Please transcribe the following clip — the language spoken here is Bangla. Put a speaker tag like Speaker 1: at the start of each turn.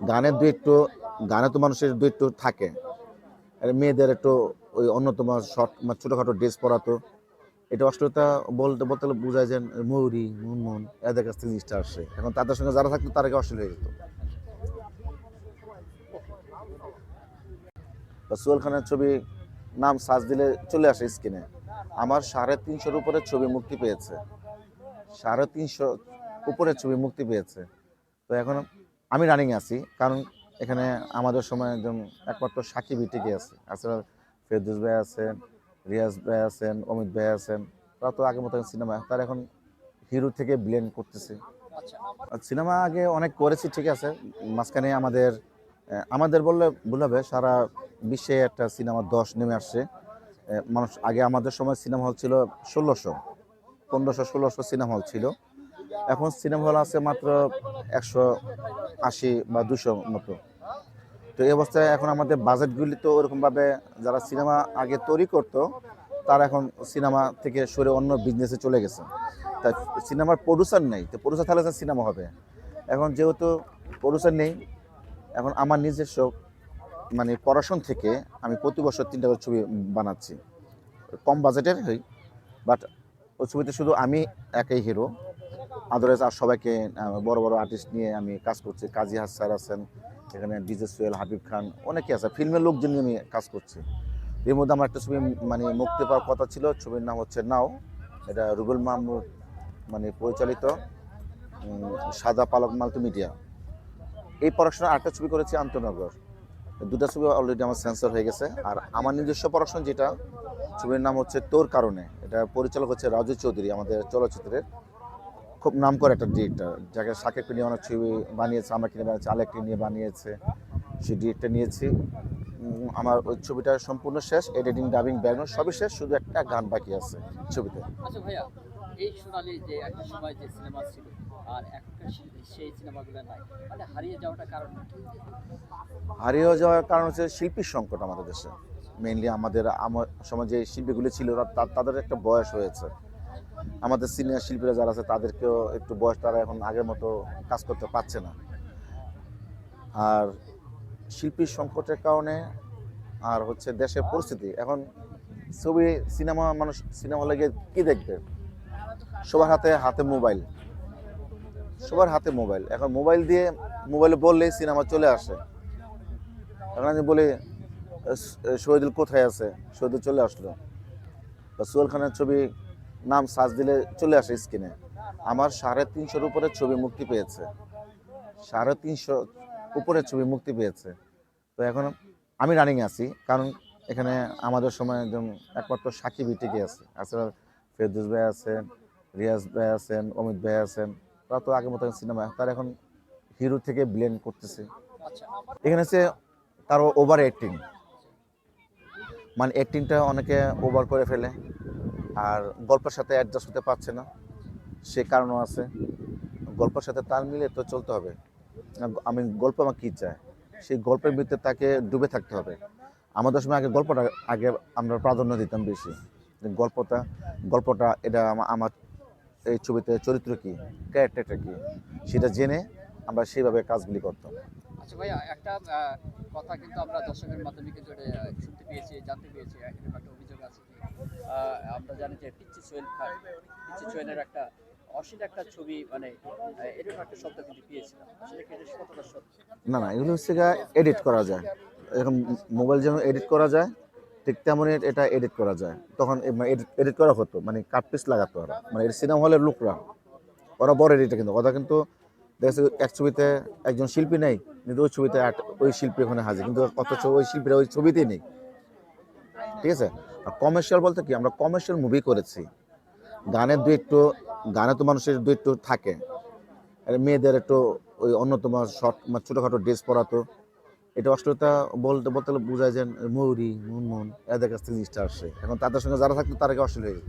Speaker 1: গানের দু একটু, গানে তো মানুষের দু একটু থাকে। মেয়েদের একটু ওই অন্যতম শর্ট মানে ছোটোখাটো ড্রেস পরাতো এটা অশ্লীলতা বলতে বলতে বোঝায় যে মৌরি, মুনমুন, এদের কাছ থেকে জিনিসটা আসে। এখন তাদের সঙ্গে যারা থাকতো তারা অশ্লীল হয়ে যেত? বা সোহেল খানের ছবি নাম সার্চ দিলে চলে আসে স্ক্রিনে আমার সাড়ে তিনশোর উপরে ছবি মুক্তি পেয়েছে। সাড়ে তিনশো উপরে ছবি মুক্তি পেয়েছে। তো এখন আমি রানিং আছি কারণ এখানে আমাদের সময় একজন একমাত্র সাকিব টিকে আছে। আসলে ফেরদুস ভাই আছেন রিয়াজ ভাই আছেন অমিত ভাই আছেন তারা তো আগের মতো সিনেমা তারা এখন হিরো থেকে ব্লেন্ড করতেছে। সিনেমা আগে অনেক করেছি ঠিক আছে মাঝখানে আমাদের আমাদের বললে ভুল হবে সারা বিশ্বে একটা সিনেমা দশ নেমে আসছে। মানুষ আগে আমাদের সময় সিনেমা হল ছিল ষোলোশো পনেরোশো ষোলোশো সিনেমা হল ছিল। এখন সিনেমা হল আছে মাত্র একশো আশি বা দুশো মতো। তো এই অবস্থায় এখন আমাদের বাজেটগুলি তো ওরকমভাবে যারা সিনেমা আগে তৈরি করতো, তারা এখন সিনেমা থেকে সরে অন্য বিজনেসে চলে গেছে। তা সিনেমার প্রডিউসার নেই, তো প্রডিউসার তাহলে সিনেমা হবে। এখন যেহেতু প্রডিউসার নেই, এখন আমার নিজস্ব মানে পড়াশোনা থেকে আমি প্রতি বছর তিনটা করে ছবি বানাচ্ছি। কম বাজেটের হই বাট ওই ছবিতে শুধু আমি একাই হিরো আদারওয়াইজ আর সবাইকে বড় বড় আর্টিস্ট নিয়ে আমি কাজ করছি। কাজী হাস স্যার আছেন, এখানে ডিজে সোহেল, হাবিব খান, অনেকে আছে। ফিল্মের লোকজন নিয়ে আমি কাজ করছি। এর মধ্যে আমার একটা ছবি মানে মুক্তি পাওয়ার কথা ছিল। ছবির নাম হচ্ছে নাও। এটা রুবেল মাহমুদ মানে পরিচালিত সাদা পালক মাল্টিমিডিয়া এই পড়াশোনা আরেকটা ছবি করেছি আন্তনগর। দুটা ছবি অলরেডি আমার সেন্সর হয়ে গেছে। আর আমার নিজস্ব পড়াশোনা যেটা, ছবির নাম হচ্ছে তোর কারণে। এটা পরিচালক হচ্ছে রাজু চৌধুরী, আমাদের চলচ্চিত্রের। খুব নাম করে একটা ডিরেক্টর যাকে সাকিবকে নিয়ে অনেক ছবি বানিয়েছে আমাকে নিয়ে বানিয়েছে আলেককে নিয়ে বানিয়েছে সেই ডিরেক্টর নিয়েছি। আমার ওই ছবিটা সম্পূর্ণ শেষ এডিটিং ডাবিং ব্যাকগ্রাউন্ড সবই শেষ শুধু একটা গান বাকি আছে ছবিতে।
Speaker 2: আচ্ছা ভাইয়া এই সোনালি যে একটা সময় যে সিনেমা ছিল আর এখনকার সেই সিনেমাগুলো নাই মানে হারিয়ে যাওয়াটা কারণ
Speaker 1: হারিয়ে যাওয়ার কারণ হচ্ছে শিল্পীর সংকট আমাদের দেশে। মেইনলি আমাদের আমার সমাজে শিল্পীগুলি ছিল তাদের একটা বয়স হয়েছে। আমাদের সিনিয়র শিল্পীরা যারা আছে, তাদেরকেও একটু বয়স, তারা এখন আগের মতো কাজ করতে পারছে না। আর শিল্পীর সংকটের কারণে আর হচ্ছে দেশের পরিস্থিতি। এখন ছবি, সিনেমা মানুষ, সিনেমা হলে গিয়ে কী দেখবে? সবার হাতে হাতে মোবাইল। সবার হাতে মোবাইল। এখন মোবাইল দিয়ে মোবাইলে বললেই সিনেমা চলে আসে। এখন আমি বলি শহীদুল কোথায় আছে? শহীদুল চলে আসলো। বা সোহেল খানের ছবি নাম সার্চ দিলে চলে আসে স্ক্রিনে আমার সাড়ে তিনশোর উপরে ছবি মুক্তি পেয়েছে। সাড়ে তিনশো উপরে ছবি মুক্তি পেয়েছে। তো এখন আমি রানিং আছি কারণ এখানে আমাদের সময় একজন একমাত্র সাকিব টিকে আছে। আসলে ফেরদুস ভাই আছেন রিয়াজ ভাই আছেন অমিত ভাই আছেন তারা তো আগের মতো সিনেমা তারা এখন হিরো থেকে ব্লেন করতেছে।
Speaker 2: আচ্ছা
Speaker 1: এখানে হচ্ছে তার ওভার অ্যাক্টিং মানে অ্যাক্টিংটা অনেকে ওভার করে ফেলে। আর গল্পের সাথে অ্যাডজাস্ট হতে পারছে না। সে কারণও আছে। গল্পের সাথে তাল মিলে তো চলতে হবে। আমি গল্প আমার কী চাই সেই গল্পের ভিতরে তাকে ডুবে থাকতে হবে। আমাদের সময় আগে গল্পটা, আগে আমরা প্রাধান্য দিতাম বেশি। গল্পটা গল্পটা এটা আমার এই ছবিতে চরিত্র কী? ক্যারেক্টারটা কী? সেটা জেনে আমরা সেইভাবে কাজগুলি করতাম।
Speaker 2: আচ্ছা ভাইয়া, একটা কথা কিন্তু আমরা দর্শকের মাধ্যমে কিন্তু শুনতে পেয়েছি জানতে পেয়েছি এরকম একটা অভিযোগ আছে যে, আহ, আমরা জানি যে পিচ্ছি সোহেল খান। পিচ্ছি সোহেলের একটা অশ্লীল একটা ছবি মানে এরকম একটা শব্দ কিন্তু পেয়েছিলাম। আসলে কি এটা কতটা সত্যি?
Speaker 1: না না, এগুলো হচ্ছে এডিট করা যায়। এরকম মোবাইল যেমন এডিট করা যায়, ঠিক তেমনই এটা এডিট করা যায়। তখন এডিট করা হতো মানে কাট পিস লাগাতো ওরা। মানে সিনেমা হলের লোকরা। ওরা বড় এডিটে কিন্তু। ওরা কিন্তু দেখছে এক ছবিতে একজন শিল্পী নেই, কিন্তু ওই ছবিতে ওই শিল্পী ওখানে হাজির। কিন্তু অথচ ওই শিল্পীরা ওই ছবিতেই নেই। ঠিক আছে? আর কমার্শিয়াল বলতে কি, আমরা কমার্শিয়াল মুভি করেছি। গানের দু একটু, গানে তো মানুষের দু একটু থাকে। মেয়েদের একটু ওই অন্যতম শর্ট মানে ছোটোখাটো ড্রেস পরাতো। এটা অশ্লীলতা বলতে বলতে বোঝায় যে মৌরি মুনমুন, এদের কাছ থেকে জিনিসটা আসে। এখন তাদের সঙ্গে যারা থাকতো তারা অশ্লীল হয়ে যেত?